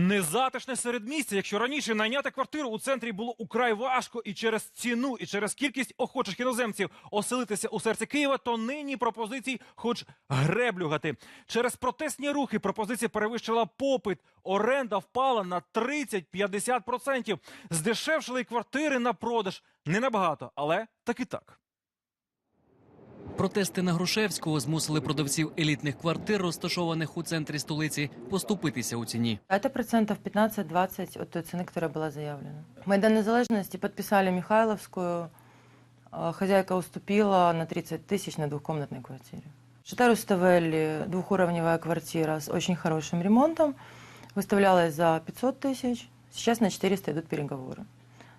Незатишне середмістя. Якщо раніше найняти квартиру у центрі було украй важко і через ціну, і через кількість охочих іноземців оселитися у серці Києва, то нині пропозицій хоч греблю гати. Через протестні рухи пропозиція перевищила попит. Оренда впала на 30-50%. Здешевшили квартири на продаж. Не набагато, але так і так. Протести на Грушевського змусили продавців елітних квартир, розташованих у центрі столиці, поступитися у ціні. Это процентов 15-20 от той цены, которая была заявлена. Майдан Незалежности подписали Михайловскую. А, Хозяйка уступила на 30 тысяч на двухкомнатной квартире. Шатар Руставелли, двухуровневая квартира с очень хорошим ремонтом, выставлялась за 500 тысяч. Сейчас на 400 идут переговоры.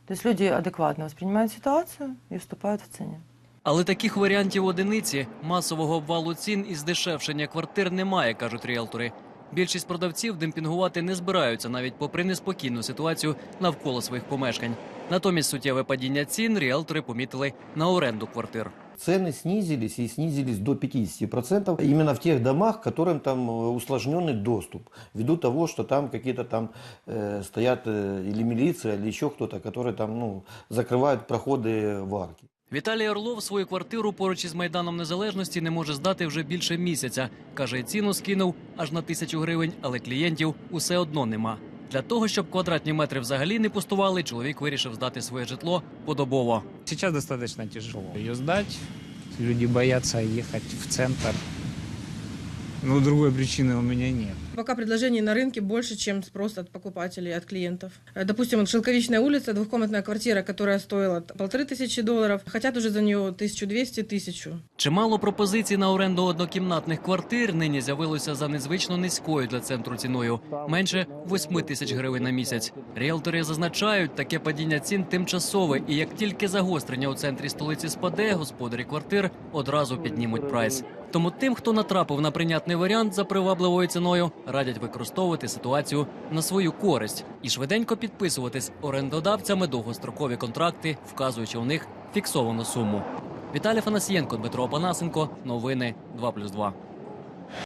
То есть люди адекватно воспринимают ситуацию и уступают в цене. Але таких варіантів одиниці масового обвалу цін і здешевшення квартир немає, кажуть ріелтори. Більшість продавців демпінгувати не збираються навіть попри неспокійну ситуацію навколо своїх помешкань. Натомість суттєве падіння цін ріелтори помітили на оренду квартир. Цены снизились и снизились до 50% именно в тех домах, которым там э, усложненный доступ, ввиду того, что там какие-то там э, стоят э, или милиция, или еще кто-то, которые там ну, закрывают проходы в арки. Віталій Орлов свою квартиру поруч із майданом незалежності не може здати вже більше місяця. каже, ціну скинув аж на тисячу гривень, але клієнтів усе одно нема. Для того щоб квадратні метри взагалі не пустували, чоловік вирішив здати своє житло подобово. Сейчас достаточно тяжело ее сдать. Люди боятся ехать в центр. Но другой причины у меня нет. Пока предложений на рынке больше, чем спрос от покупателей, от клиентов. Э, Допустим, вот Шелковичная улица, двухкомнатная квартира, которая стоила т- полторы тысячи долларов, хотят уже за нее 1200 тысячу. Чимало пропозицій на оренду однокімнатних квартир нині з'явилося за незвично низькою для центру ціною менше 8 тисяч гривень на місяць. Ріелтори зазначають, таке падіння цін тимчасове, і як тільки загострення у центрі столиці спаде, господарі квартир одразу піднімуть прайс. Тому тим, хто натрапив на прийнятний варіант за привабливою ціною, радять використовувати ситуацію на свою користь і швиденько підписуватись орендодавцями довгострокові контракти, вказуючи у них фіксовану суму. Віталій Фанасієнко, Дмитро Панасенко. Новини 2+,2.